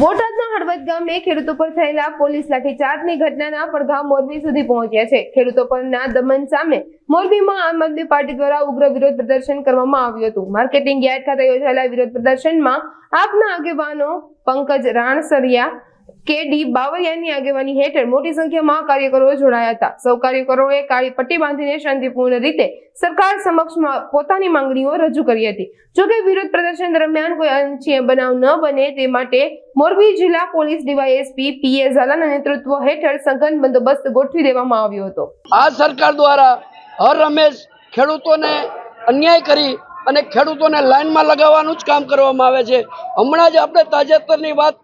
બોટાદના હળવદ ગામે ખેડૂતો પર થયેલા પોલીસ લાઠીચાર્જની ઘટનાના પડઘા મોરબી સુધી પહોંચ્યા છે. ખેડૂતો પરના દમન સામે મોરબીમાં આમ આદમી પાર્ટી દ્વારા ઉગ્ર વિરોધ પ્રદર્શન કરવામાં આવ્યું હતું. માર્કેટિંગ યાર્ડ ખાતે યોજાયેલા વિરોધ પ્રદર્શનમાં આપના આગેવાનો પંકજ રાણસરિયા કે ડી બાવળિયાની આગેવાની હેઠળ મોટી સંખ્યામાં કાર્યકરો જોડાયા હતા. સૌ કાર્યકરોએ કાળી પટ્ટી બાંધીને શાંતિપૂર્ણ રીતે સરકાર સમક્ષ પોતાની માંગણીઓ રજૂ કરી હતી. જોકે વિરોધ પ્રદર્શન દરમિયાન કોઈ અનિચ્છીય બનાવ ન બને તે માટે મોરબી જિલ્લા પોલીસ ડીવાયએસપી એ ઝાલાના નેતૃત્વ હેઠળ સઘન બંદોબસ્ત ગોઠવી દેવામાં આવ્યો હતો. આ સરકાર દ્વારા હર રમેશ ખેડૂતોને અન્યાય કરી અને ખેડૂતોને લાઈનમાં લગાવવાનું જ કામ કરવામાં આવે છે. હમણાં જ આપણે તાજેતરની વાત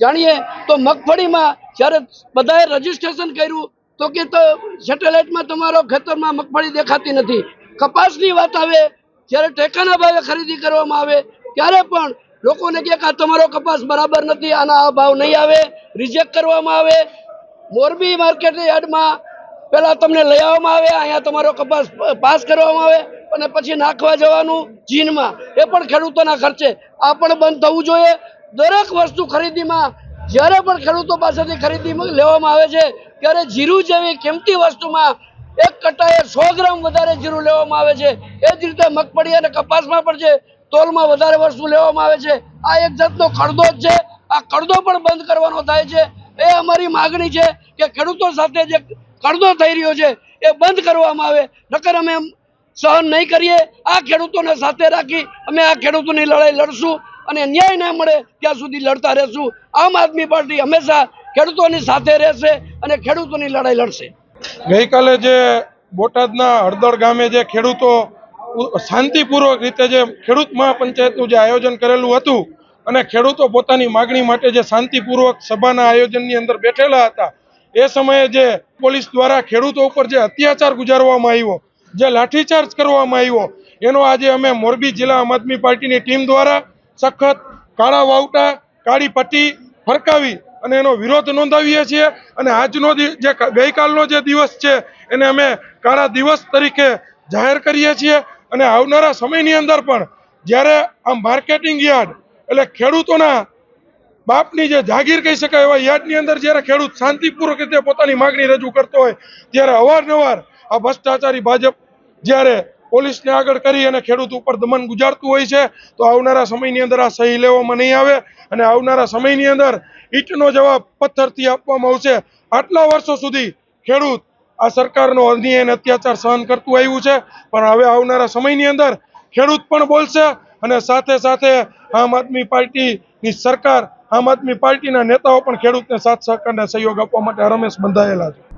જાણીએ તો મગફળીમાં જ્યારે બધાએ રજીસ્ટ્રેશન કર્યું, તો કે તો સેટેલાઇટમાં તમારો ખેતરમાં મગફળી દેખાતી નથી. કપાસની વાત આવે, જ્યારે ટેકાના ભાવે ખરીદી કરવામાં આવે, ત્યારે પણ લોકોને કે આ તમારો કપાસ બરાબર નથી, આના આ ભાવ નહીં આવે રિજેક્ટ કરવામાં આવે. મોરબી માર્કેટ યાર્ડમાં પહેલાં તમને લઈ આવવામાં આવે, અહીંયા તમારો કપાસ પાસ કરવામાં આવે અને પછી નાખવા જવાનું જીનમાં. એ પણ ખેડૂતોના ખર્ચે. આ પણ બંધ થવું જોઈએ. દરેક વસ્તુ ખરીદીમાં, જ્યારે પણ ખેડૂતો પાસેથી ખરીદી લેવામાં આવે છે, ત્યારે જીરું જેવી કિંમતી વસ્તુમાં એક કટાએ સો ગ્રામ વધારે જીરું લેવામાં આવે છે. એ જ રીતે મગફળી અને કપાસમાં પણ છે, તોલમાં વધારે વસ્તુ લેવામાં આવે છે. આ એક જાતનો ખડદો જ છે. આ કડદો પણ બંધ કરવાનો થાય છે. એ અમારી માગણી છે કે ખેડૂતો સાથે જે કડદો થઈ રહ્યો છે, એ બંધ કરવામાં આવે. નકર અમે સહન નહીં કરીએ. આ ખેડૂતોને સાથે રાખી અમે આ ખેડૂતોની લડાઈ લડશું. અને ન્યાય ના મળે ત્યાં સુધી લડતા રહેશું. આમ આદમી પાર્ટી હંમેશા ખેડૂતોની સાથે રહેશે અને ખેડૂતોની લડાઈ લડશે. ગઈકાલે જે બોટાદના હળદર ગામે જે ખેડૂતો શાંતિપૂર્વક રીતે જે ખેડૂત મહાપંચાયતનું જે આયોજન કરેલું હતું અને ખેડૂતો પોતાની માગણી માટે જે શાંતિપૂર્વક સભાના આયોજનની અંદર બેઠેલા હતા, એ સમયે જે પોલીસ દ્વારા ખેડૂતો ઉપર જે અત્યાચાર ગુજારવામાં આવ્યો, જે લાઠીચાર્જ કરવામાં આવ્યો, એનો આજે અમે મોરબી જિલ્લા આમ આદમી પાર્ટીની ટીમ દ્વારા સખત કાળા વાવટા, કાળી પટ્ટી ફરકાવી અને એનો વિરોધ નોંધાવીએ છીએ. અને આજનો જે ગઈકાલનો જે દિવસ છે, એને અમે કાળા દિવસ તરીકે જાહેર કરીએ છીએ. અને આવનારા સમયની અંદર પણ જ્યારે આ માર્કેટિંગ યાર્ડ એટલે ખેડૂતોના બાપની જે જાગીર કહી શકાય એવા યાર્ડની અંદર જ્યારે ખેડૂત શાંતિપૂર્વક રીતે પોતાની માગણી રજૂ કરતો હોય, ત્યારે અવારનવાર આ ભ્રષ્ટાચારી ભાજપ જ્યારે પોલીસને આગળ કરી અને ખેડૂત ઉપર દમન ગુજારતું હોય છે, તો આવનારા સમયની અંદર આ સહી લેવામાં નહીં આવે અને આવનારા સમયની અંદર ઈંટનો જવાબ પથ્થરથી આપવામાં આવશે. આટલા વર્ષો સુધી ખેડૂત આ સરકારનો અન્યાય અને અત્યાચાર સહન કરતું આવ્યું છે, પણ હવે આવનારા સમયની અંદર ખેડૂત પણ બોલશે અને સાથે સાથે આમ આદમી પાર્ટીની સરકાર, આમ આદમી પાર્ટીના નેતાઓ પણ ખેડૂતને સાથ સહકાર અને સહયોગ આપવા માટે હરમેશ બંધાયેલા છે.